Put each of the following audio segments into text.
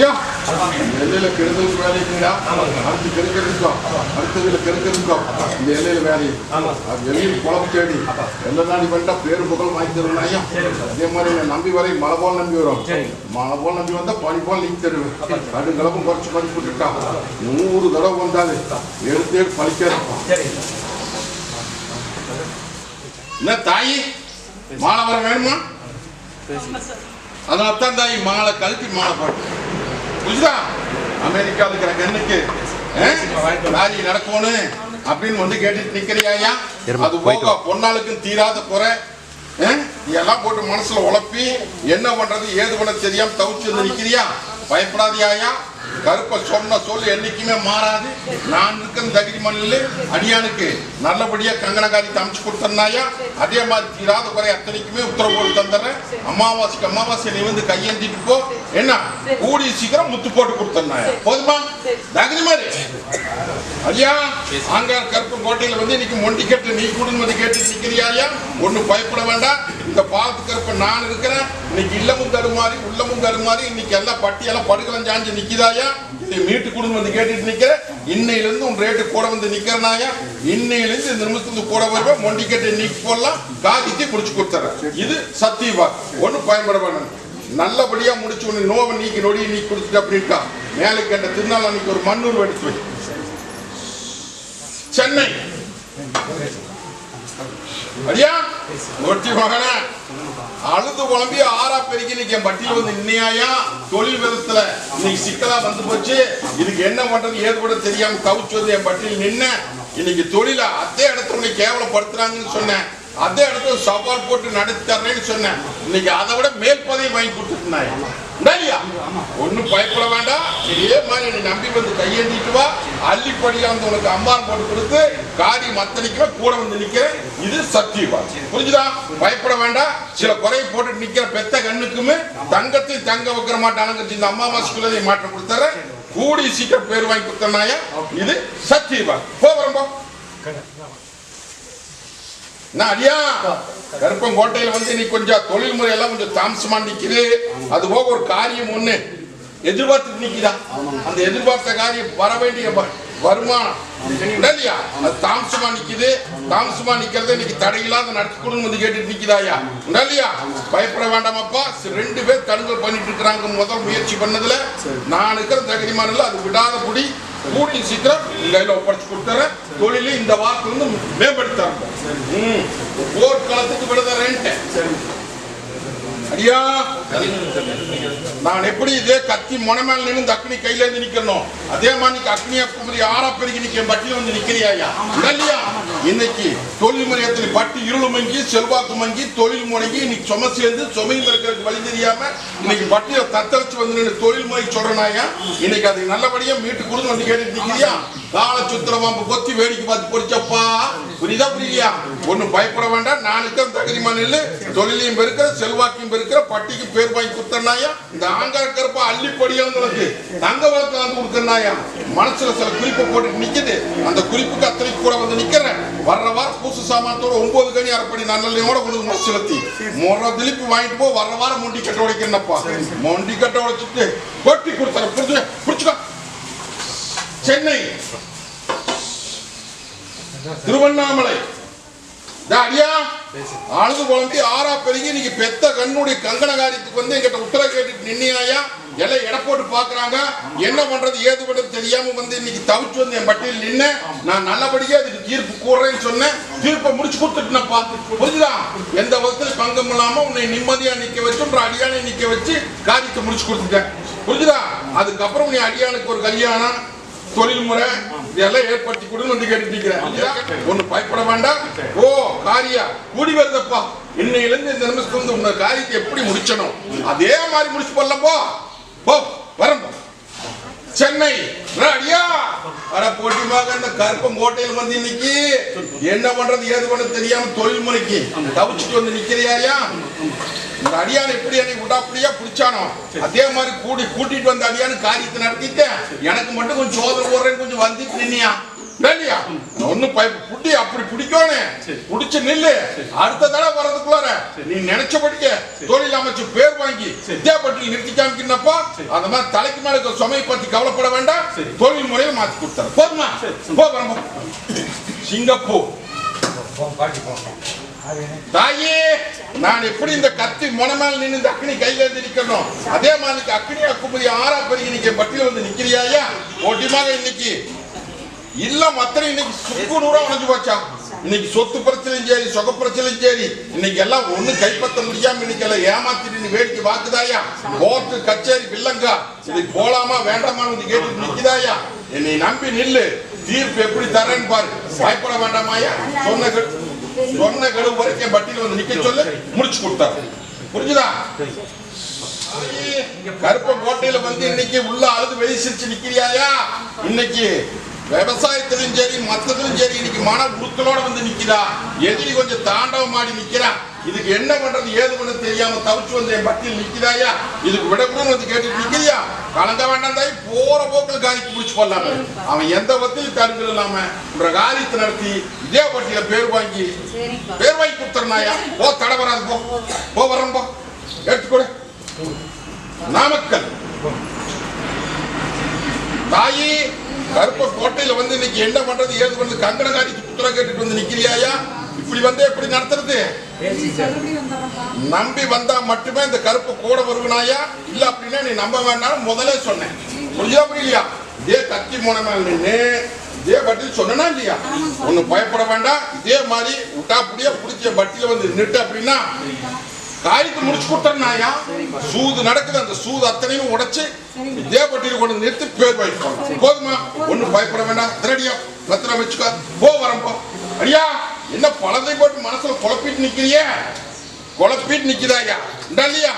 ஐயா. எல்லையில கெடுதல் வேலைக்குங்களா அடுத்து கெடுக்கிறதுக்கோ அடுத்ததுல கெடுக்கிறதுக்கோ இந்த எல்லையில வேலை அது எல்லையில் குழம்பு தேடி எல்லா நாடி பண்ணிட்டா பேரு புகழ் வாங்கி தருவேன் ஐயா அதே மாதிரி என்னை நம்பி வரை மழை போல் நம்பி வரும் மழை போல் நம்பி வந்தா பனி போல் நீக்கி தருவேன் கடு கலப்பும் குறைச்சு பண்ணி போட்டுட்டா நூறு தடவை வந்தாலே எடுத்து எடுத்து பழிக்காது என்ன தாயி? மாலை வர வேணுமா? அதனால தான் தாயி மாலை கழட்டி மாலை போட்டு புரியுதா அமெரிக்காவில் இருக்கிற கண்ணுக்கு ராஜி நடக்கணும் அப்படின்னு வந்து கேட்டுட்டு நிக்கிறியா அது போக பொன்னாளுக்கும் தீராத குறை எல்லாம் போட்டு மனசுல உழப்பி என்ன பண்றது ஏது பண்ண தெரியாம தவிச்சு வந்து நிக்கிறியா? பயப்படாதியாயா கருப்ப சொன்ன சொல் என்னைக்குமே மாறாது. நான் இருக்கிற தகுதி மண்ணில் அடியானுக்கு நல்லபடியா கங்கணகாரி அமைச்சு கொடுத்தனாயா அதே மாதிரி தீராத குறை அத்தனைக்குமே உத்தரவு போட்டு தந்துடுறேன். அமாவாசைக்கு அமாவாசை நீ வந்து கையேந்திட்டு போ. என்ன? கூடிய சீக்கிரம் முத்து போட்டு கொடுத்தனாயா போதுமா? தகுதி மாதிரி ஐயா ஆங்கார் கருப்பு கோட்டையில வந்து இன்னைக்கு மொண்டி கேட்டு நீ குடும்பத்தை வந்து கேட்டு நிக்கிறியா ஒண்ணு பயப்பட வேண்டாம். இந்த பாலத்து கருப்பு நான் இருக்கிறேன். இன்னைக்கு இல்லமும் தருமாறி உள்ளமும் தருமாறி இன்னைக்கு எல்லாம் பட்டியெல்லாம் படுக்கலாம் சாஞ்சு நிற்கிதாயா இதை மீட்டு கூடுன்னு வந்து கேட்டுட்டு நிக்கிற இன்னையில இருந்து உன் ரேட்டு கூட வந்து நிக்கிறனாயா இன்னையில இருந்து இந்த நிமிஷத்துக்கு கூட வருவேன். மொண்டி கேட்டு நீக்கி போடலாம். காகித்தை குடிச்சு கொடுத்துறேன். இது சத்தியவா ஒன்றும் பயன்பட வேண்டாம். நல்லபடியா முடிச்சு உனக்கு நோவை நீக்கி நொடியை நீக்கி கொடுத்துட்டு அப்படின்ட்டா மேலே கேட்ட திருநாள் அன்னைக்கு ஒரு மண்ணூர் எடுத்து வை. சென்னை. அடியா? ஒட்டி மகன. அழுது குழம்பி ஆறா பெருக்கி இன்னைக்கு பட்டியல் வந்து இன்னையா தொழில் விதத்துல இன்னைக்கு சிக்கலா வந்து போச்சு. இதுக்கு என்ன பண்றது ஏது கூட தெரியாம கவுச்சு வந்து என் பட்டியல் நின்ன. இன்னைக்கு தொழில? அதே இடத்துல உன்னை கேவலப்படுத்துறாங்கன்னு சொன்னேன். அதே இடத்துல சவால் போட்டு நடத்தி தர்றேன்னு சொன்னேன். இன்னைக்கு அதை விட மேல் பதவி வாங்கி கொடுத்துருந்தாய் இல்லையா பயப்பட வேண்டாம். இதே மாதிரி நீ நம்பி வந்து கையேந்திட்டு வா. அள்ளிப்படியா வந்து உனக்கு அம்மான் போட்டு கொடுத்து காரியம் அத்தனைக்குமே கூட வந்து நிக்கிறேன். இது சத்தியவா புரிஞ்சுதா? பயப்பட வேண்டாம். சில குறையை போட்டு நிக்கிற பெத்த கண்ணுக்குமே தங்கத்தை தங்க வைக்கிற மாட்டானுங்க இந்த அம்மாவாசைக்குள்ளதை மாற்றம் கொடுத்தாரு கூடி சீக்கிரம் பேர் வாங்கி கொடுத்தனாயா இது சத்தியவா போ வரம்போ. நான் அடியா? கருப்பம் கோட்டையில வந்து நீ கொஞ்சம் தொழில் முறையெல்லாம் கொஞ்சம் தாமசமா நிக்குது. அது போக ஒரு காரியம் ஒண்ணு. எதிர்பார்த்து நிக்குதா? அந்த எதிர்பார்த்த காரியம் வர வேண்டிய வருமானம். இல்லையா அது தாமசமா நிக்குது. தாமசமா நிக்கிறது இன்னைக்கு தடையில்லாத நடத்தி கொடுங்க வந்து கேட்டுட்டு நிக்குதாயா இல்லையா பயப்பட வேண்டாமப்பா. ரெண்டு பேர் தடுங்கல் பண்ணிட்டு இருக்கிறாங்க. முதல் முயற்சி பண்ணதுல நான் இருக்கிற தகுதிமானில் அது விடாத புடி கூடி சீக்கிரம் கையில ஒப்படைச்சு கொடுத்துறேன். தொழிலை இந்த வாரத்துல இருந்து மேம்படுத்தி. போர்க்களத்துக்கு விடுதறேன்ட்டேன் அடியா. நான் எப்படி இதே கத்தி முனமேல நின்று அக்னி கையில இருந்து நிக்கணும் அதே மாதிரி குமரி ஆறா பெருகி நிக்க பட்டியல வந்து நிக்கிறியாயா இல்லையா? இன்னைக்கு தொழில் முறையத்தில் பட்டி இருள் மங்கி செல்வாக்கு மங்கி தொழில் முடங்கி இன்னைக்கு சும சேர்ந்து சுமையில் இருக்கிறதுக்கு வழி தெரியாம இன்னைக்கு பட்டியல தத்தளிச்சு வந்து தொழில் முறை சொல்றனாயா இன்னைக்கு அதை நல்லபடியா மீட்டு கொடுத்து வந்து கேட்டுக்கிறியா நிக்கிறியா? கால சுத்திரமாம்பு கொத்தி வேடிக்கை பார்த்து பொறிச்சப்பா. புரியுதா புரியலையா? ஒண்ணும் பயப்பட வேண்டாம். நானுக்கும் தகுதி தகுதிமா தொழிலையும் பெருக்கிற செல்வாக்கையும் பெருக்கிற பட்டிக்கு பேர் வாங்கி கொடுத்தனாயா இந்த ஆங்கார கருப்பா அள்ளிப்படியாங்களுக்கு தங்க வளர்த்து வந்து கொடுத்தனாயா மனசுல சில குறிப்பை போட்டு நிக்குது. அந்த குறிப்புக்கு அத்தனை கூட வந்து நிக்கிறேன். வர்ற வாரம் பூசு சாமானத்தோட ஒன்பது கனி அரைப்படி நல்லெண்ணையோட கொண்டு வந்து செலுத்தி. முறை திருப்பி வாங்கிட்டு போ வர்ற வாரம் முண்டி கட்ட உடைக்கிறேன்ப்பா. மொண்டி கட்ட உடைச்சிட்டு கொட்டி கொடுத்துறேன் புரிஞ்சு? புடிச்சுக்கோ சென்னை. திருவண்ணாமலை. அடியா. அழுது குழம்பி ஆறா பெருகி இன்னைக்கு பெத்த கண்ணுடைய கங்கண காரியத்துக்கு வந்து எங்கிட்ட உத்தரவு கேட்டுட்டு நின்னியாயா? எல்லாம் எடை போட்டு பாக்குறாங்க என்ன பண்றது ஏது பண்றது தெரியாம வந்து இன்னைக்கு தவிச்சு வந்து என் பட்டியல் நின்ன. நான் நல்லபடியா அதுக்கு தீர்ப்பு கூடுறேன்னு சொன்னேன். தீர்ப்பை முடிச்சு கொடுத்துட்டுனப்பா புரிஞ்சுதா? எந்த விதத்துல பங்கம் இல்லாம உன்னை நிம்மதியா நிக்க வச்சு அப்புறம் அடியானை நிக்க வச்சு காரியத்தை முடிச்சு கொடுத்துட்டேன். புரிஞ்சுதா? அதுக்கப்புறம் நீ அடியானுக்கு ஒரு கல்யாணம். தொழில் முறை இதெல்லாம் ஏற்படுத்தி கொடுன்னு வந்து கேட்டுட்டு ஒண்ணு பயப்பட வேண்டாம். ஓ காரியா கூடி வருதப்பா. இன்னையில இருந்து இந்த நிமிஷத்துல இருந்து உங்க காரியத்தை எப்படி முடிச்சணும் அதே மாதிரி முடிச்சு போடலப்போ போ. போ சென்னை அடியா அட போட்டிமாக இந்த கருப்பம் கோட்டையில் வந்து இன்னைக்கு என்ன பண்றது ஏது பண்ண தெரியாம தொழில் முறைக்கு தவிச்சுட்டு வந்து நிக்கிறியாயா இந்த அடியான் எப்படி என்னை விடாப்படியா பிடிச்சானோ? அதே மாதிரி கூடி கூட்டிட்டு வந்த அடியானு காரியத்தை நடத்திட்டேன் எனக்கு மட்டும் கொஞ்சம் சோதனை போடுறேன்னு கொஞ்சம் வந்துட்டு நின்னியா? இல்லையா ஒன்னும் புட்டி அப்படி பிடிக்கணும் பிடிச்சு நில்லு. அடுத்த தடவை வர்றதுக்குள்ளார நீ நினைச்சபடிக்க தொழில் அமைச்சு பேர் வாங்கி வித்யாபட்டியில் நிறுத்தி காமிக்கிறப்பா அந்த மாதிரி தலைக்கு மேல இருக்க சுமையை பத்தி கவலைப்பட வேண்டாம். தொழில் முறையை மாத்தி கொடுத்தாரு போதுமா? போ வரம்போ சிங்கப்பூர். தாயே நான் எப்படி இந்த கத்தி மனமால் நின்று இந்த அக்னி கையில இருந்து நிக்கணும் அதே மாதிரி அக்னி அக்குமதி ஆறா பெருகி இன்னைக்கு பட்டியல் வந்து நிக்கிறியாயா? ஓட்டிமாக இன்னைக்கு. இல்ல மத்தனை இன்னைக்கு சுக்கு நூறா உணஞ்சு போச்சா? இன்னைக்கு சொத்து பிரச்சனையும் சரி சொக பிரச்சனையும் சரி. இன்னைக்கு எல்லாம் ஒண்ணு கைப்பற்ற முடியாம இன்னைக்கு எல்லாம் ஏமாத்திட்டு நீ வேடிக்கை பாக்குதாயா கோர்ட்டு கச்சேரி பில்லங்கா இது போலாமா வேண்டாமான்னு வந்து கேட்டு நிக்குதாயா? என்னை நம்பி நில்லு. தீர்ப்பு எப்படி தரேன்னு பாரு. பயப்பட வேண்டாமாயா? சொன்ன சொன்ன கழுவு வரைக்கும் பட்டியல் வந்து நிக்க சொல்லு. முடிச்சு கொடுத்தாரு புரிஞ்சுதா? கருப்ப கோட்டையில வந்து இன்னைக்கு உள்ள அழுது வெளி சிரிச்சு நிக்கிறியாயா? இன்னைக்கு விவசாயத்திலும் சரி மத்ததிலும் சரி இன்னைக்கு மன உருத்தலோட வந்து நிக்கிறா எதிரி கொஞ்சம் தாண்டவம் ஆடி நிக்கிறா? இதுக்கு என்ன பண்றது? ஏது பண்றது தெரியாம தவிச்சு வந்து என் பட்டியல் நிக்கிறாயா இதுக்கு விடக்கூடாது வந்து கேட்டுட்டு நிக்கிறியா கலங்க வேண்டாம் தாய் போற போக்கில் காரிக்கு பிடிச்சு கொள்ளாம. அவன் எந்த வத்திலும் தருங்கள் இல்லாம உன்ற காரியத்தை நடத்தி இதே பட்டியல பேர் வாங்கி பேர் வாங்கி கொடுத்துறனாயா போ தடை வராது போ. போ வரேன் போ. எடுத்துக்கொடு நாமக்கல். தாயி கருப்ப கோட்டையில வந்து இன்னைக்கு என்ன பண்றது? ஏது பண்றது? கங்கணகாரிக்கு புத்திரம் கேட்டுட்டு வந்து நிக்கிறியாயா? இப்படி வந்து எப்படி நடத்துறது? நம்பி வந்தா மட்டுமே இந்த கருப்பு கூட வருவனாயா? இல்ல அப்படின்னா நீ நம்ப வேண்டாம் முதல்ல சொன்னேன். புரியா புரியலையா? இதே கத்தி மூலமா நின்று இதே பட்டியல் சொன்னா இல்லையா? ஒண்ணு பயப்பட வேண்டாம். இதே மாதிரி விட்டா புடியா பிடிச்ச பட்டியல வந்து நின்று அப்படின்னா காரியத்தை முடிச்சு கொடுத்தனாயா சூது நடக்குது அந்த சூது அத்தனையும் உடைச்சு தேவப்பட்டியில் கொண்டு நிறுத்தி பேர் வாங்கிக்கோங்க போதுமா? ஒண்ணும் பயப்பட வேண்டாம். திரடியா? பத்திரம் வச்சுக்கோ. போ வரேன் போ. அடியா என்ன பழத்தை போட்டு மனசுல குழப்பிட்டு நிக்கிறியே? குழப்பிட்டு நிக்கிறாயா இல்லையா?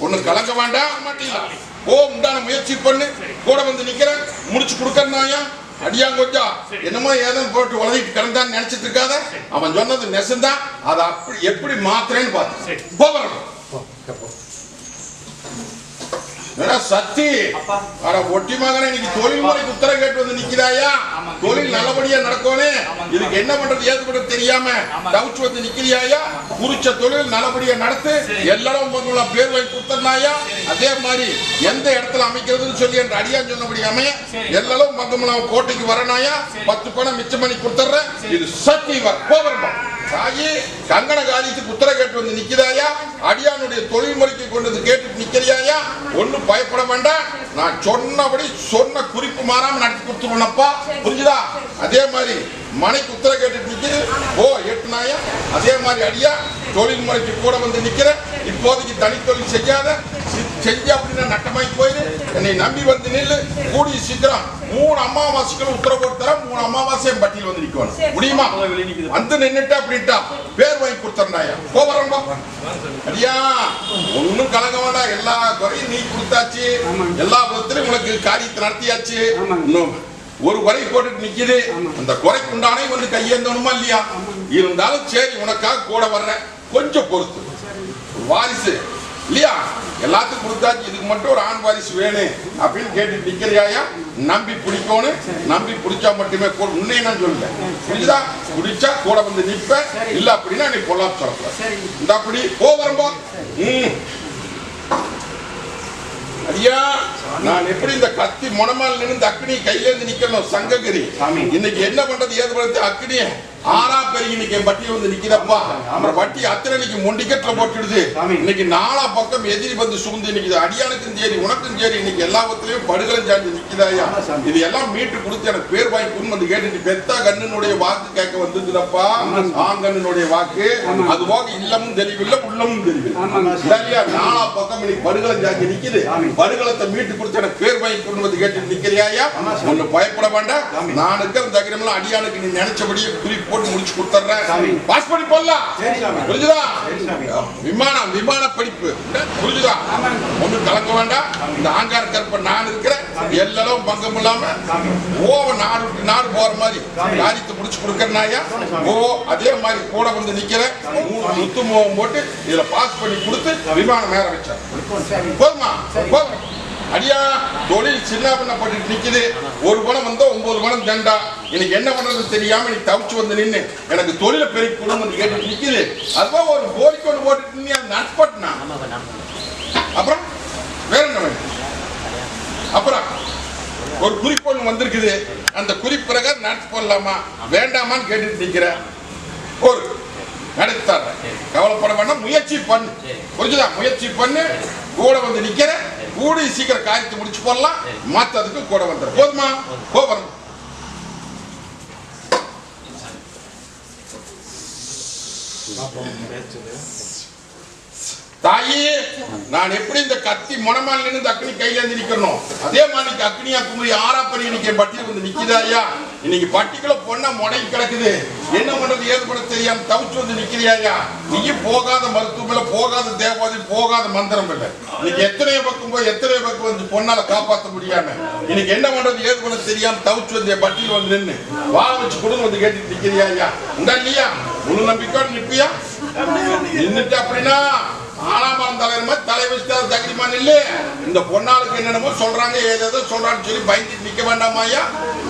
ஒண்ணு கலங்க வேண்டாம் மாட்டீங்களா ஓ உண்டான முயற்சி பண்ணு. கூட வந்து நிக்கிறேன். முடிச்சு கொடுக்கறனாயா அடியா கொஞ்சம் என்னமோ ஏதோ போட்டு உலகிட்டு கிடந்தான்னு நினைச்சிட்டு இருக்காத? அவன் சொன்னது நெசந்தான் அதை அப்படி எப்படி மாத்துறேன்னு பார்த்து. போகிறோம் சக்தி. அட ஒட்டி மகனே இன்னைக்கு தொழில் முறைக்கு உத்தரவு கேட்டு வந்து நிக்கிறாயா? தொழில் நல்லபடியா நடக்கணும் இதுக்கு என்ன பண்றது ஏது பண்றது தெரியாம வந்து நிக்கிறியாயா? குறிச்ச தொழில் நல்லபடியா நடத்து. எல்லாரும் உங்கள பேர் வாங்கி அதே மாதிரி எந்த இடத்துல அமைக்கிறதுன்னு சொல்லி என்ற அடியா சொன்னபடி அமைய எல்லாரும் மங்கமலம் கோட்டைக்கு வரனாயா? பத்து பணம் மிச்சம் பண்ணி கொடுத்துட்றேன். இது சக்தி போகிறோம் தாயி கங்கண காதிச்சு புத்திர கேட்டு வந்து நிக்கிறாயா அடியானுடைய தொழில் முறைக்கு கொண்டு வந்து கேட்டு நிக்கிறியாயா? ஒண்ணும் பயப்பட வேண்டாம் நான் சொன்னபடி சொன்ன குறிப்பு மாறாம நடத்தி கொடுத்துருவனப்பா புரிஞ்சுதா? அதே மாதிரி மனைக்கு உத்தர கேட்டு நிக்குது ஓ எட்டுனாயா அதே மாதிரி அடியா? தொழில் முறைக்கு கூட வந்து நிக்கிற. இப்போதைக்கு தனி தொழில் செய்யாத. செஞ்ச அப்படின்னா நட்டமாகி போயிடு என்னை நம்பி வந்து நில்லு. கூடிய சீக்கிரம் மூணு அமாவாசைகள் உத்தரவு போட்டு தரேன். மூணு அமாவாசையும் பட்டியல் வந்து நிக்கணும். முடியுமா? வந்து நின்னுட்டு அப்படின்ட்டா. பேர் வாங்கி கொடுத்துறாயா போவரம்பா அடியா ஒண்ணும் கலங்க வேண்டாம். எல்லா குறையும் நீ கொடுத்தாச்சு. எல்லா விதத்திலும் உனக்கு காரியத்தை நடத்தியாச்சு. இன்னும் ஒரு குறை போட்டுட்டு நிக்குது. அந்த குறைக்கு உண்டானே வந்து கையேந்தணுமா இல்லையா? இருந்தாலும் சரி உனக்காக கூட வர்றேன் கொஞ்சம் பொறுத்து. வாரிசு இல்லையா? எல்லாத்துக்கும் கொடுத்தாச்சு. இதுக்கு மட்டும் ஒரு ஆண் வாரிசு வேணும் அப்படின்னு கேட்டு நிக்கிறியாயா? நம்பி பிடிக்கணும் நம்பி பிடிச்சா மட்டுமே உன்னை நான் சொல்லுவேன் புரியுதா பிடிச்சா கூட வந்து நிப்ப. இல்ல அப்படின்னா நீ பொல்லாப் சொல்லக்கூடாது இந்த அப்படி போ வரம்போ. ம். ஐயா நான் எப்படி இந்த கத்தி முனமால் நின்று அக்னி கையில இருந்து நிக்கணும்? சங்ககிரி. இன்னைக்கு என்ன பண்றது? ஏது பண்றது? அக்னிய ஆறா பெருகி இன்னைக்கு என் பட்டி வந்து நிக்கிறப்பா அந்த பட்டி அத்தனை இன்னைக்கு மொண்டிக்கட்டுல போட்டுடுது. இன்னைக்கு நாலா பக்கம் எதிரி வந்து சூழ்ந்து இது அடியானுக்கும் சரி உனக்கும் சரி இன்னைக்கு எல்லாவத்திலையும் படுகளும் சார்ந்து நிக்குதாயா இது எல்லாம் மீட்டு கொடுத்து எனக்கு பேர் கொடுன்னு வந்து கேட்டு பெத்த கண்ணனுடைய வாக்கு கேட்க வந்ததுலப்பா. ஆங்கண்ணனுடைய வாக்கு. அது போக இல்லமும் தெரியவில்லை உள்ளமும் தெரியவில்லை சரியா நாலா பக்கம் இன்னைக்கு படுகளம் சார்ந்து நிக்குது. படுகளத்தை மீட்டு கொடுத்து எனக்கு பேர் கொண்டு வந்து கேட்டு நிக்கிறியாயா ஒண்ணு பயப்பட வேண்டாம். நான் இருக்கிற தகிரமெல்லாம் அடியானுக்கு நீ நினைச்சபடியே குறி போட்டு முடிச்சு கொடுத்துறேன் பாஸ் பண்ணி போடலாம் புரிஞ்சுதா? விமானம் விமான படிப்பு. புரிஞ்சுதா? ஒண்ணு கலங்க வேண்டாம். இந்த ஆங்கார கற்ப நான் இருக்கிறேன். எல்லாரும் பங்கம் இல்லாம ஓவ நாடு விட்டு நாடு போற மாதிரி காரியத்தை முடிச்சு கொடுக்கறனாயா ஓ அதே மாதிரி கூட வந்து நிக்கிறேன். மூணு முத்து மோகம் போட்டு இதுல பாஸ் பண்ணி கொடுத்து விமானம் மேல வச்சேன் போதுமா? போதும்? அடியா தொழில் சின்ன பண்ணப்பட்டு நிக்குது. ஒரு பணம் வந்தா ஒன்பது பணம் தண்டா. எனக்கு என்ன பண்றது தெரியாம நீ தவிச்சு வந்து நின்னு. எனக்கு தொழிலை கொடுங்க வந்து கேட்டு நிக்குது. அதுதான் ஒரு கோரிக்கை ஒன்று போட்டுட்டு நீ அதை நட்பட்டுனா அப்புறம் வேற என்ன வேணும்? அப்புறம் ஒரு குறிப்பு ஒன்று வந்திருக்குது. அந்த குறிப்பு பிரகாரம் நடத்தி போடலாமா? வேண்டாமான்னு கேட்டுட்டு நிக்கிறேன் ஒரு நடத்தி தர்றேன் கவலைப்பட வேண்டாம். முயற்சி பண்ணு. புரிஞ்சுதா? முயற்சி பண்ணு. கூட வந்து நிக்கிற. கூடி சீக்கிரம் காரியத்தை முடிச்சு போடலாம். மத்ததுக்கு கூட வந்துடும் போதுமா? போறோம் தாயி நான் எப்படி இந்த கத்தி முனமால் நின்று இந்த அக்னி கையில இருந்து நிக்கணும் அதே மாதிரி அக்னியா குமரி ஆறா இன்னைக்கு பட்டியல் வந்து நிக்கிறாயா இன்னைக்கு பட்டிக்குள்ள பொண்ணா முடங்கி கிடக்குது. என்ன பண்றது ஏது பண்ண தெரியாம தவிச்சு வந்து நிக்கிறியாயா நீயும் போகாத மருத்துவம் இல்ல போகாத தேவாதி போகாத மந்திரம் இல்ல. இன்னைக்கு எத்தனை பக்கம் போய் எத்தனை பக்கம் வந்து பொண்ணால காப்பாற்ற முடியாம. இன்னைக்கு என்ன பண்றது ஏது பண்ண தெரியாம தவிச்சு வந்து என் பட்டியல் வந்து நின்னு வா வச்சு கொடுங்க வந்து கேட்டு நிக்கிறியாயா உண்டா இல்லையா? முழு நம்பிக்கையோட நிற்பியா நின்னுட்டு அப்படின்னா ஆனாமரம் தலைவர் மாதிரி தலை வச்சுட்டு தகுதிமா நில்லு இந்த பொண்ணாளுக்கு என்னென்னமோ சொல்றாங்க ஏதேதோ சொல்றான்னு சொல்லி பயந்துட்டு நிக்க வேண்டாமாயா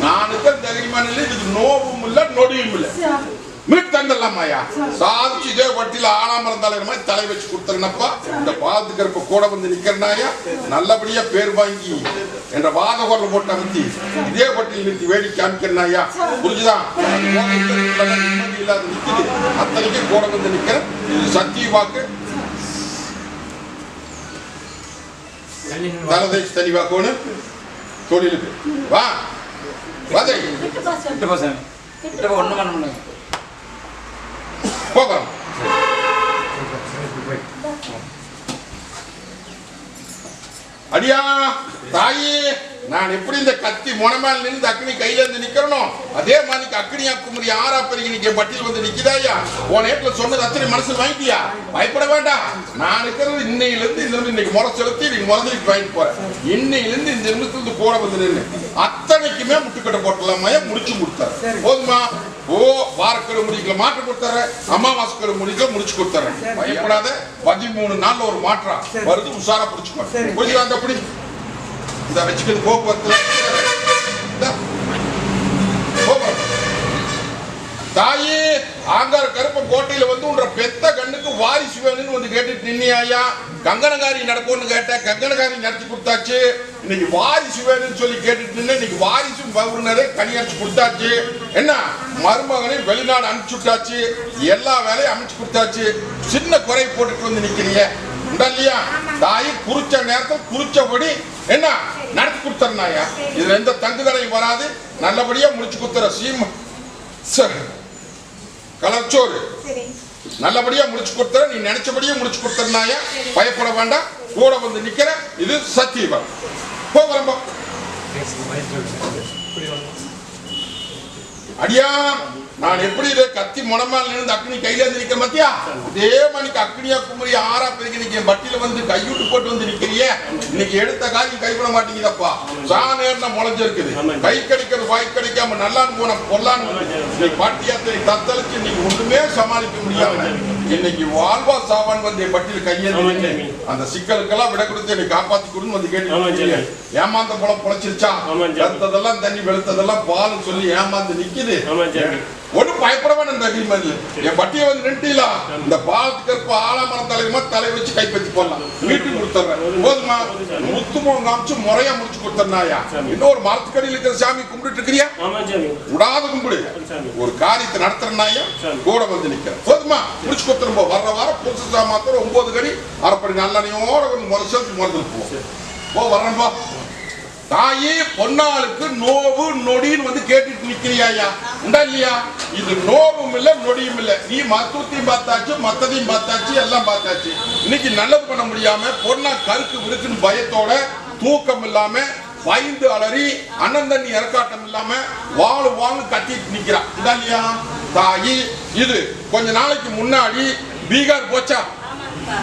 நானுக்கு தகுதிமா இல்லை இதுக்கு நோவும் இல்ல நொடியும் இல்லை. மீட் தந்துடலாமாயா சாதிச்சு இதே வட்டியில் ஆனாமரம் தலைவர் மாதிரி தலை வச்சு கொடுத்துருனப்பா இந்த பாலத்துக்கு கூட வந்து நிக்கிறனாயா நல்லபடியா பேர் வாங்கி என்ற வாத குரல் போட்டு அமைத்தி இதே வட்டியில் நிறுத்தி வேடிக்கை காமிக்கிறனாயா புரிஞ்சுதா? நிம்மதி இல்லாத நிக்குது. அத்தனைக்கும் கூட வந்து நிக்கிறேன். இது சத்திய வாக்கு. தலதை தெளிவாக்கோன்னு தொழிலுக்கு வா வதை பண்ண முடியாது போகிறோம் அடியா தாயி நான் எப்படி இந்த கத்தி முனமேல் நின்று அக்னி கையில இருந்து நிக்கிறனோ அதே மாதிரி அக்னியா குமரி ஆறா பெருகி நிக்க பட்டியல் வந்து நிக்குதாயா உன் நேரத்துல சொன்னது அத்தனை மனசு வாங்கிட்டியா? பயப்பட வேண்டாம். நான் இருக்கிறது இன்னையில இருந்து இந்த இன்னைக்கு முறை செலுத்தி நீ முதலிட்டு வாங்கிட்டு போறேன் இன்னையில இருந்து இந்த நிமிஷத்துல இருந்து கூட வந்து நின்று அத்தனைக்குமே முட்டுக்கட்டை போட்டலாமாயா முடிச்சு கொடுத்தாரு போதுமா? ஓ வாரக்கிழமை முடிக்கல மாற்று கொடுத்தாரு அமாவாசை முடிக்கல முடிச்சு கொடுத்தாரு பயப்படாத. பதிமூணு நாள்ல ஒரு மாற்றம் வருது உஷாரா பிடிச்சுக்கோ. புரிஞ்சுதா அந்த இதை இந்த. வச்சுக்கிறது போக்குவரத்து. தாயே ஆங்கார கருப்ப கோட்டையில வந்து உன்ற பெத்த கண்ணுக்கு வாரிசு வேணும்னு வந்து கேட்டுட்டு நின்னியாயா கங்கனகாரி நடக்கும்னு கேட்ட கங்கனகாரி நடத்தி கொடுத்தாச்சு. இன்னைக்கு வாரிசு வேணும்னு சொல்லி கேட்டுட்டு நின்னு இன்னைக்கு வாரிசும் பவுர்னரே கனியடிச்சு கொடுத்தாச்சு. என்ன? மருமகனை வெளிநாடு அனுப்பிச்சு விட்டாச்சு. எல்லா வேலையும் அமைச்சு கொடுத்தாச்சு. சின்ன குறை போட்டுட்டு வந்து நிக்கிறீங்க. உண்டா இல்லையா தாய் குறிச்ச நேரத்தில் குறிச்சபடி என்ன? நடத்தி கொடுத்துறனாயா இதுல எந்த தங்குதடையும் வராது. நல்லபடியா முடிச்சு கொடுத்துற சீம. சரி கலர்ச்சோறு. நல்லபடியா முடிச்சு கொடுத்துற நீ நினைச்சபடியே முடிச்சு கொடுத்துறனாயா பயப்பட வேண்டாம். கூட வந்து நிக்கிற இது சத்தியவன் போ வரம்போ. அடியா. நான் எப்படி இதை கத்தி முடமால் இருந்து அக்னி கையில இருந்து நிக்க மத்தியா அதே மணிக்கு அக்னியா குமரி ஆறா பெருக்கி நிக்க பட்டியில வந்து கையூட்டு போட்டு வந்து நிக்கிறியே? இன்னைக்கு எடுத்த காரியம் கைவிட மாட்டேங்குதப்பா. சா நேரம் முளைஞ்சிருக்குது. கை கிடைக்கிறது வாய் கிடைக்காம நல்லான்னு போன பொல்லான்னு வந்து பாட்டியாத்தை தத்தளிச்சு இன்னைக்கு ஒண்ணுமே சமாளிக்க முடியாது இன்னைக்கு வாழ்வா சாவான் வந்து என் பட்டியல கையேந்தி அந்த சிக்கலுக்கெல்லாம் விட கொடுத்து என்னை காப்பாத்தி கொடுன்னு வந்து கேட்டு ஏமாந்த போல பொழைச்சிருச்சா. வெளுத்ததெல்லாம் தண்ணி வெளுத்ததெல்லாம் பால் சொல்லி ஏமாந்து நிக்குது. ஒன்றும் பயப்பட வேண்டாம் இந்த அக்ரிமெண்ட்ல என் பட்டியை வந்து நின்றுட்டீங்களா இந்த பாலத்துக்கு இருப்ப ஆலாமரம் தலைவமா தலை வச்சு கைப்பற்றி போடலாம். வீட்டுக்கு கொடுத்துட்றேன் போதுமா? முத்துமம் காமிச்சு முறையா முடிச்சு கொடுத்துறனாயா? இன்னொரு மரத்துக்கடியில் இருக்கிற சாமி கும்பிட்டு இருக்கிறியா? விடாத கும்பிடு. ஒரு காரியத்தை நடத்துறனாயா? கூட வந்து நிக்கிறேன். போதுமா? முடிச்சு கொடுத்துரும் போ வர்ற வாரம் புதுசு மாத்திரம் ஒன்பது கடி அரைப்படி நல்லெண்ணையோட முறைச்சு மறந்துட்டு போ. போ வர்றேன் போ. தாயே பொன்னாளுக்கு நோவு நொடின்னு வந்து கேட்டுட்டு நிக்கிறியாயா உண்டா இல்லையா? இது நோவும் இல்ல நொடியும் இல்ல. நீ மருத்துவத்தையும் பார்த்தாச்சு மத்ததையும் பார்த்தாச்சு எல்லாம் பார்த்தாச்சு. இன்னைக்கு நல்லது பண்ண முடியாம பொண்ணா கருக்கு விடுக்குன்னு பயத்தோட தூக்கம் இல்லாம பயந்து அலறி அண்ணன் தண்ணி இறக்காட்டம் இல்லாம வாழு வாழு கட்டிட்டு நிக்கிறான் உண்டா இல்லையா? தாயி இது கொஞ்ச நாளைக்கு முன்னாடி பீகார் போச்சா?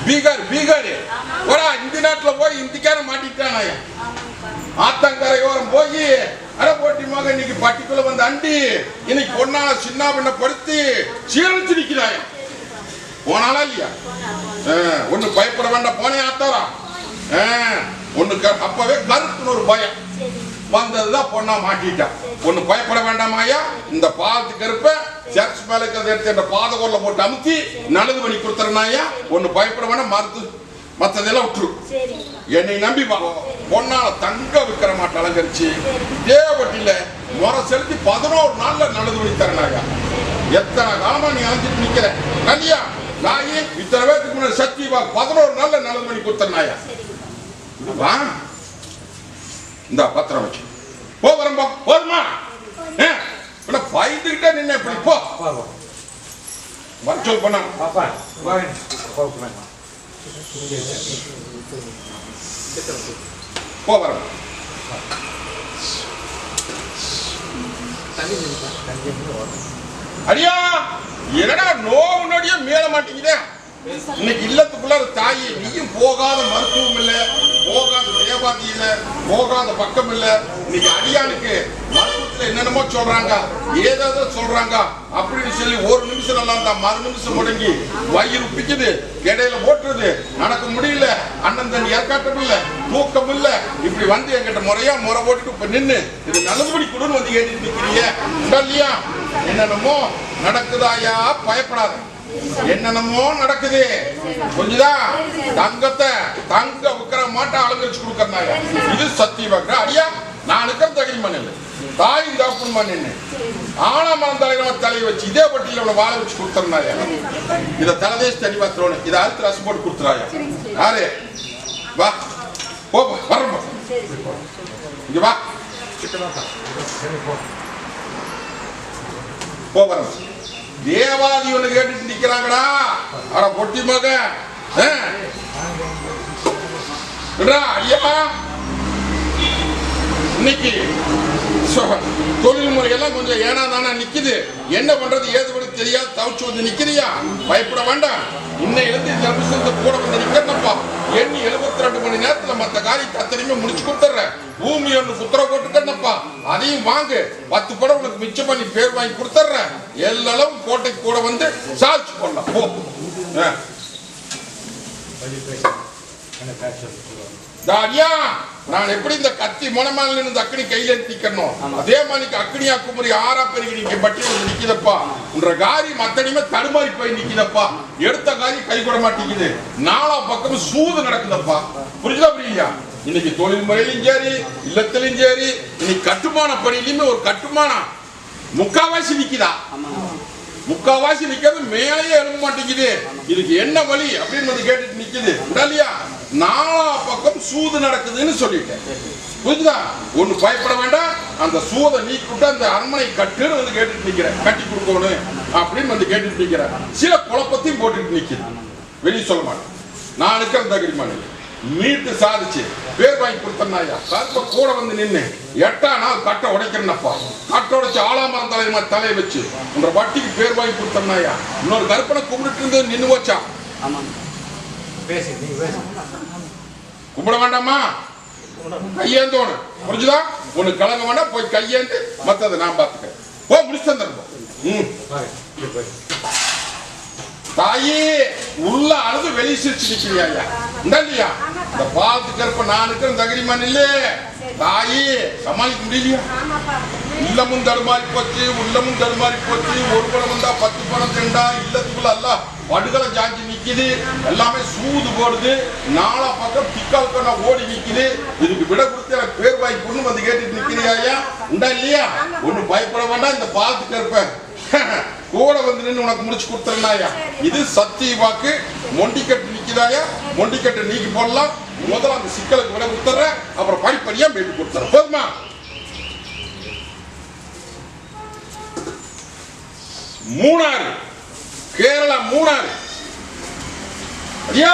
பீகார் பீகார்? போடா இந்த நாட்டில் போய் இந்திக்கார மாட்டிட்டானாயா ஆத்தங்கரையோரம் போய் அரை போட்டி மக இன்னைக்கு பட்டிக்குள்ள வந்து அண்டி இன்னைக்கு பொண்ணால சின்ன பின்ன படுத்தி சீரழிச்சு நிற்கிறாய் போனாலா இல்லையா? ஒண்ணு பயப்பட வேண்டாம் போனே ஆத்தாரா? ஒண்ணு க- அப்பவே கருத்துன்னு ஒரு பயம். வந்ததுதான் பொண்ணா மாட்டிட்டான் ஒண்ணு பயப்பட வேண்டாமாயா இந்த பாதத்து கருப்ப சர்ச் மேல எடுத்து இந்த பாதகோர்ல போட்டு அமுத்தி நல்லது பண்ணி கொடுத்துறனாயா ஒண்ணு பயப்பட வேண்டாம் மறுத்து மத்ததெல்லாம் விட்டுரு. என்னை நம்பி பொன்னால தங்க விக்கிற மாட்டை அலங்கரிச்சு இதே வட்டியில முறை செலுத்தி பதினோரு நாள்ல நல்லது பண்ணி தரனாயா எத்தனை காலமா நீ அழைச்சிட்டு நிக்கிற? நல்லியா நாயி இத்தனை பேருக்கு முன்னாடி சக்தி வா. பதினோரு நாள்ல நல்லது பண்ணி கொடுத்தனாயா வா. இந்த பத்திரம் வச்சு. போ வரம்பா. போதுமா? பயந்துகிட்டே நின்ன இப்படி. போ. வர சொல் பண்ணா பாப்பா வாங்க போகலாம் போ வரம்பா அடியா என்னடா நோவு நொடியே மேல மாட்டேங்குதே இன்னைக்கு இல்லத்துக்குள்ள ஒரு நீயும் போகாத மருத்துவம் இல்ல போகாத தேவாதி இல்ல போகாத பக்கம் இல்ல. இன்னைக்கு அடியானுக்கு மருத்துவத்துல என்னென்னமோ சொல்றாங்க ஏதாவது சொல்றாங்க. அப்படின்னு சொல்லி ஒரு நிமிஷம் நல்லா இருந்தா மறு நிமிஷம் முடங்கி வயிறு பிக்குது இடையில போட்டுருது நடக்க முடியல அண்ணன் தண்ணி ஏற்காட்டம் இல்ல தூக்கம் இல்ல. இப்படி வந்து என்கிட்ட முறையா முறை போட்டுட்டு இப்ப நின்னு இது நல்லபடி கொடுன்னு வந்து கேட்டுட்டு நிக்கிறீங்க இல்லையா என்னென்னமோ நடக்குதாயா? பயப்படாத. என்னென்னமோ நடக்குது. புரிஞ்சுதா? தங்கத்தை தங்க விக்கிற மாட்டை அலங்கரிச்சு கொடுக்கறனாங்க இது சத்தியவாக்குற அடியா? நான் இருக்கிற தகுதி மண்ணில். தாய் தாப்புன் மண்ணு ஆனாமரம் தலைவர் தலையை வச்சு இதே பட்டியல இவ்வளவு வாழ வச்சு கொடுத்துறாயா இதை தலைதேச தனிவா த்ரோணு இதை அறுத்து ரசம் போட்டு கொடுத்துறாயா? யாரு? வா. போ போ, இங்க வா. போ வரேன் தேவாதி ஒண்ணு கேட்டுட்டு நிக்கிறாங்கடா. அட பொட்டி மக. ஐயா. இன்னைக்கு சொ- தொழில் கொஞ்சம் ஏனா தானா நிக்குது. என்ன பண்றது ஏது பண்ணி தெரியாது. தவிச்சு வந்து நிக்கிறியா? பயப்பட வேண்டாம். இன்னையிலிருந்து இந்த கூட வந்து நிக்கிறப்பா எண்ணி எழுபத்தி ரெண்டு மணி நேரத்துல மத்த காரியத்தை அத்தனையுமே முடிச்சு கொடுத்துட்றேன். பூமி ஒன்று குத்துற போட்டுக்கன்னப்பா அதையும் வாங்கு. பத்து படம் உனக்கு மிச்சம் பண்ணி பேர் வாங்கி கொடுத்துட்றேன். எல்லளவும் கோட்டைக்கு கூட வந்து சாதிச்சு போடலாம் போ. தாரியா நான் எப்படி இந்த கத்தி முனமால இருந்து அக்கனி கையில நிக்கணும் அதே மாதிரி அக்கனியா குமரி ஆறா பெருகி நிக்க பட்டியல் நிக்குதப்பா. உன்ற காரி மத்தனையுமே தடுமாறி போய் நிக்குதப்பா. எடுத்த காரி கை கூட மாட்டேங்குது. நாலா பக்கமும் சூது நடக்குதப்பா. புரியுதா? புரியலையா இன்னைக்கு தொழில் முறையிலும் சரி இல்லத்திலும் சரி இன்னைக்கு கட்டுமான பணியிலுமே ஒரு கட்டுமானம் முக்காவாசி நிக்குதா? முக்காவாசி நிக்கிறது மேலேயே எழும்ப மாட்டேங்குது. இதுக்கு என்ன வழி அப்படின்னு வந்து கேட்டுட்டு நிக்குது. இல்லையா நாலா பக்கம் சூது நடக்குதுன்னு சொல்லிட்டேன். புரிஞ்சுதா? ஒன்னு பயப்பட வேண்டாம். அந்த சூதை நீக்கிட்டு அந்த அரண்மனை கட்டுன்னு வந்து கேட்டுட்டு நிக்கிறேன். கட்டி கொடுக்கணும் அப்படின்னு வந்து கேட்டுட்டு நிக்கிறேன். சில குழப்பத்தையும் போட்டுட்டு நிக்குது. வெளியே சொல்ல மாட்டேன். நான் இருக்கிற தகுதிமான மீட்டு சாதிச்சு பேர் வாங்கி கொடுத்தனாயா கருப்ப கூட வந்து நின்னு எட்டா நாள் கட்டை உடைக்கிறனப்பா. கட்டை உடைச்சு ஆலாமரம் தலைமை தலையை வச்சு உன்ற வட்டிக்கு பேர் வாங்கி கொடுத்தனாயா இன்னொரு கருப்பனை கும்பிட்டு இருந்து நின்னு போச்சா? கும்பிட வேண்டாமா? கையேந்தோணும் புரிஞ்சுதா? உனக்கு கலங்க வேண்டாம் போய் கையேந்து மத்ததை நான் பார்த்துக்கிறேன். போ முடிச்சு தந்துருப்போம் ம். தாயே உள்ள அழுது வெளியே சிரிச்சு நிக்கிறியா இந்த இல்லையா இந்த பாலத்துக்கு இருப்ப நான் இருக்கிற தகுதி மண் இல்லே. தாயே சமாளிக்க முடியலையா? இல்லமும் தடுமாறி போச்சு உள்ளமும் தடுமாறி போச்சு. ஒரு படம் வந்தா பத்து படம் தெண்டா இல்லத்துக்குள்ள அல்ல படுகளை ஜாஞ்சி நிக்குது. எல்லாமே சூது போடுது. நாலா பக்கம் திக்கால் பண்ண ஓடி நிக்குது. இதுக்கு விட கொடுத்து எனக்கு பேர் வாய்ப்புன்னு வந்து கேட்டுட்டு நிக்கிறியா உண்டா இல்லையா? ஒண்ணு பயப்பட வேண்டாம் இந்த பாலத்துக்கு இருப்பேன் கூட வந்து நின்று உனக்கு முடிச்சு கொடுத்துறனாயா இது சத்திய வாக்கு. மொண்டிக்கட்டு நிக்குதாயா மொண்டிக்கட்டை நீக்கி போடலாம். முதல்ல அந்த சிக்கலுக்கு விட கொடுத்துறேன். அப்புறம் படிப்படியா மீட்டு கொடுத்துறேன். போதுமா? மூணாறு. கேரளா மூணாறு. ஐயா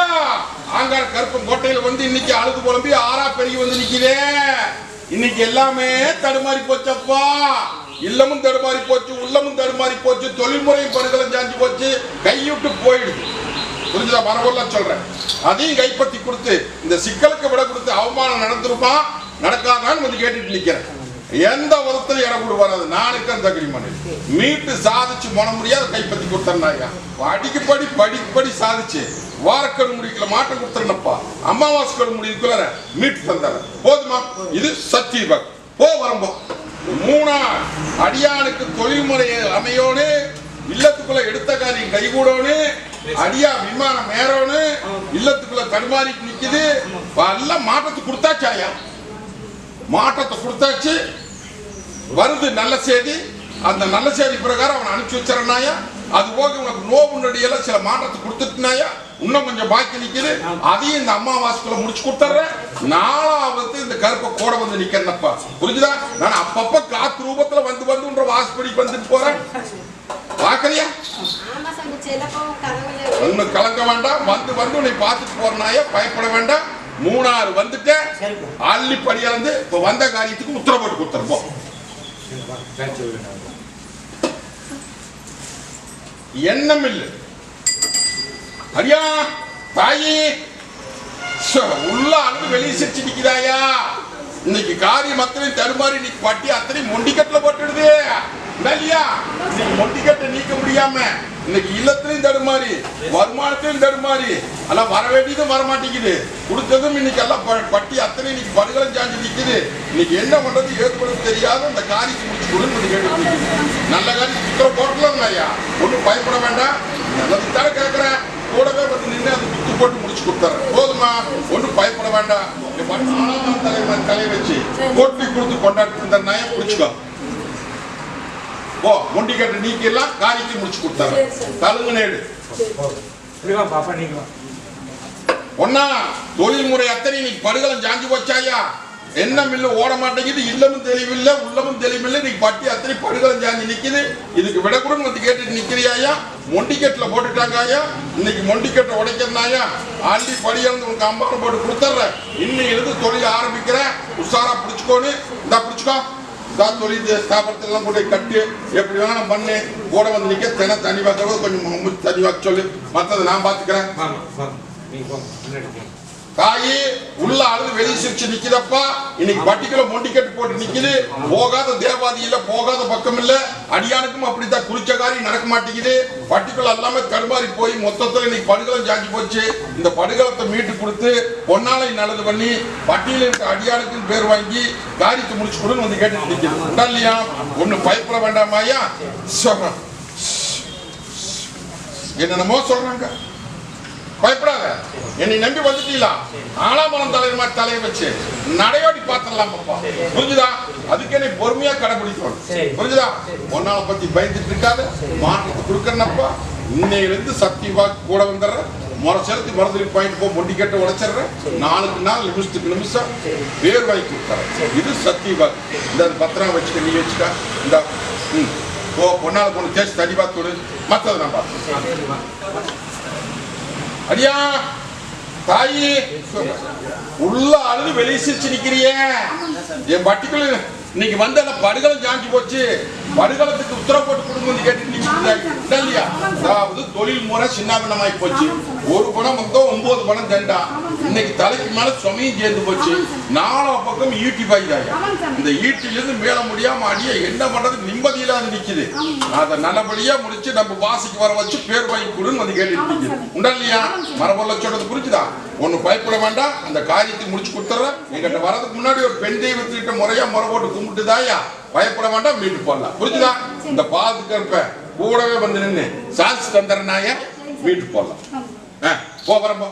ஆங்கார கருப்பன் கோட்டையில வந்து இன்னைக்கு அழுது குழம்பி ஆறா பெருகி வந்து நிக்கிறே. இன்னைக்கு எல்லாமே தடுமாறி போச்சப்பா. இல்லமும் தடுமாறி போச்சு உள்ளமும் தடுமாறி போச்சு தொழில்முறையும் பருகலம் சாஞ்சு போச்சு. கையுட்டு போயிடுது. புரிஞ்சுதா? மரபொல்ல சொல்றேன். அதையும் கைப்பற்றி கொடுத்து இந்த சிக்கலுக்கு விட கொடுத்து அவமானம் நடந்துருமா? நடக்காதான்னு வந்து கேட்டுட்டு நிக்கிறேன். எந்த ஒருத்தரும் இடம் கூட வராது. நானுக்கு அந்த அக்ரிமெண்ட் மீட்டு சாதிச்சு மன முடியாத கைப்பற்றி கொடுத்தேன்னாயா படிக்கப்படி படிப்படி சாதிச்சு. வாரக்கடு முடிக்கல மாட்டம் கொடுத்துறேனப்பா அமாவாசை கடு முடிக்குள்ள மீட்டு தந்தார போதுமா? இது சத்தியபக். போ வரம்போ. மூணா அடியானுக்கு தொழில்முறை அமையோன்னு இல்லத்துக்குள்ள எடுத்த காரியம் கைகூடோன்னு அடியா விமானம் ஏறோன்னு இல்லத்துக்குள்ள தடுமாறி நிக்குது. எல்லாம் மாற்றத்தை கொடுத்தாச்சாயா? மாற்றத்தை கொடுத்தாச்சு. வருது நல்ல செய்தி. அந்த நல்ல செய்தி பிரகாரம் அவனை அனுப்பிச்சு வச்சிடனாயா அது போக உனக்கு நோவு நடிகையில சில மாற்றத்தை கொடுத்துட்டுனாயா? இன்னும் கொஞ்சம் பாக்கி நிக்குது. அதையும் இந்த அம்மாவாசுக்குள்ள முடிச்சு கொடுத்துட்ற நாலாவது இந்த கருப்பை கூட வந்து நிக்கிறேன்ப்பா. புரிஞ்சுதா? நான் அப்பப்ப காத்து ரூபத்துல வந்து வந்துன்ற வாசுபடி வந்துட்டு போறேன். பாக்கறியா ஒண்ணு கலங்க வேண்டாம் வந்து வந்து உன்னை பார்த்துட்டு போறனாய பயப்பட வேண்டாம். மூணாறு வந்துட்டேன் அள்ளி படியிலிருந்து இப்ப வந்த காரியத்துக்கு உத்தரவு போட்டு கொடுத்துருப்போம் எண்ணம் இல்லை. அரியா தாயி. உள்ள அன்பு வெளியே சிரிச்சு நிக்குதாயா? இன்னைக்கு காரியம் அத்தனை தடுமாறி இன்னைக்கு பட்டி அத்தனை மொண்டிக்கட்டுல போட்டுடுது. இல்லையா இன்னைக்கு மொண்டிக்கட்டை நீக்க முடியாம இன்னைக்கு இல்லத்திலையும் தடுமாறி வருமானத்திலையும் தடுமாறி எல்லாம் வர வேண்டியதும் வர மாட்டேங்குது கொடுத்ததும் இன்னைக்கு எல்லாம் பட்டி அத்தனை இன்னைக்கு படுகளும் சாஞ்சு நிக்குது. இன்னைக்கு என்ன பண்றது ஏது பண்றது தெரியாத அந்த காரியத்தை முடிச்சு கொடுன்னு கேட்டு நல்ல காரியம் சுத்தர போட்டலாம் ஐயா ஒன்றும் பயப்பட வேண்டாம். நல்லது தானே கேட்கிறேன் கூடவே வந்து நின்று அந்த குத்து போட்டு முடிச்சு கொடுத்தாரு போதுமா? ஒன்றும் பயப்பட வேண்டாம். இந்த மாதிரி நாலாம் தலைவர் தலையை வச்சு போட்டி கொடுத்து கொண்டாடி இருந்த நயம் பிடிச்சிக்கோ ஓ முண்டி கட்டு நீக்கிலாம் காரியத்தை முடிச்சு கொடுத்தாரு தலுங்கு நேடு ஒன்னா தொழில்முறை அத்தனை இன்னைக்கு படுகளம் ஜாஞ்சி போச்சாயா? என்ன மில்லு ஓட மாட்டேங்குது இல்லமும் தெளிவில்லை உள்ளமும் தெளிவில்லை இன்னைக்கு பட்டி அத்தனை படுகளம் ஜாஞ்சி நிக்குது. இதுக்கு விடக்கூடன்னு வந்து கேட்டுட்டு நிக்கிறியாயா? மொண்டிக்கட்டுல போட்டுட்டாங்க ஐயா இன்னைக்கு மொண்டிக்கட்டை உடைக்கிறனாயா ஆண்டி படியிலிருந்து உனக்கு அம்பாரம் போட்டு கொடுத்துட்றேன். இன்னைக்கு இருந்து தொழில் ஆரம்பிக்கிறேன். உஷாரா பிடிச்சுக்கோன்னு. இந்தா பிடிச்சுக்கோ. தொழில் ஸ்தாபனத்தெல்லாம் கூட கட்டி எப்படி வேணாலும் பண்ணு. கூட வந்து நிக்க தினம் தனி வாக்குறது கொஞ்சம் தனி தண்ணி சொல்லு. மற்றது நான் பார்த்துக்கிறேன். வாங்க தாயி உள்ள அழுது வெளியே சிரிச்சு நிக்கிறப்பா இன்னைக்கு பட்டிக்குள்ள மொண்டிக்கட்டு போட்டு நிக்குது. போகாத தேவாதி இல்ல போகாத பக்கம் இல்ல அடியானுக்கும் அப்படித்தான் குறிச்ச காரியம் நடக்க மாட்டேங்குது. பட்டிக்குள்ள எல்லாமே தடுமாறி போய் மொத்தத்துல இன்னைக்கு படுகலம் ஜாக்கி போச்சு. இந்த படுகலத்தை மீட்டு கொடுத்து பொன்னாலை நல்லது பண்ணி பட்டியல இருக்க அடியானுக்கும் பேர் வாங்கி காரியத்தை முடிச்சு கொடுன்னு வந்து கேட்டு நிக்குது. உண்டா இல்லையா? ஒண்ணு பயப்பட வேண்டாமாயா சொல்றேன் என்னென்னமோ சொல்றாங்க. பயப்படாத. என்னை நம்பி வந்துட்டீங்களா? ஆலாமரம் தலைவர் மாதிரி தலையை வச்சு நடையோடி பார்த்துடலாம் புரிஞ்சுதா? அதுக்கு என்னை பொறுமையா கடைபிடிக்கணும். புரிஞ்சுதா? ஒன்னால பத்தி பயந்துட்டு இருக்காது. மாற்றத்தை கொடுக்கறனப்பா இன்னையிலிருந்து சக்தி வாக்கு கூட வந்துடுறேன். முறை செலுத்தி மறந்துட்டு பாயிண்ட் போ மொண்டி கட்ட உடைச்சிடுறேன். நாளுக்கு நாள் நிமிஷத்துக்கு நிமிஷம் பேர் வாங்கி கொடுத்துறேன் இது சக்தி வாக்கு. இந்த பத்திரம் வச்சுக்க நீ வச்சுக்க. இந்த ம். ஓ பொன்னால பொண்ணு தேய்ச்சி தண்ணி பார்த்து மற்றதை நான் பார்த்து சரி வா. அடியா தாயி உள்ள அழுது வெளியே சிரிச்சு நிக்கிறியே. என் பட்டிக்குள்ள இன்னைக்கு வந்து அந்த படுகளம் ஜாஞ்சி போச்சு. படுகளத்துக்கு உத்தரவு போட்டு கொடுங்க கேட்டு இல்லையா? அதாவது தொழில் முறை சின்னாபின்னமாயி போச்சு. ஒரு பணம் மொத்தம் ஒன்பது பணம் தண்டா. இன்னைக்கு தலைக்கு மேல சுமையும் சேர்ந்து போச்சு. நாலா பக்கம் ஈட்டி பாய்தாங்க இந்த ஈட்டிலிருந்து மேல முடியாம அடிய என்ன பண்றது? நிம்மதி இல்லாத நிக்குது. அதை நல்லபடியா முடிச்சு நம்ம வாசிக்கு வர வச்சு பேர் வாங்கி கொடுன்னு வந்து கேட்டுட்டு நிக்குது உண்டா இல்லையா? மரபொல்ல சொல்றது புரிஞ்சுதா? ஒண்ணு பயப்பட வேண்டாம். அந்த காரியத்தை முடிச்சு கொடுத்துறேன். எங்கிட்ட வரதுக்கு முன்னாடி ஒரு பெண் தெய்வத்துக்கிட்ட முறையா முறை போட்டு கும்பிட்டுதாயா? பயப்பட வேண்டாம் மீட்டு போடலாம். புரிஞ்சுதா? இந்த பாதுகாப்ப கூடவே வந்து நின்று சாட்சி தந்துறனாய மீட்டு போடலாம். ஆ, போ வரம்போ.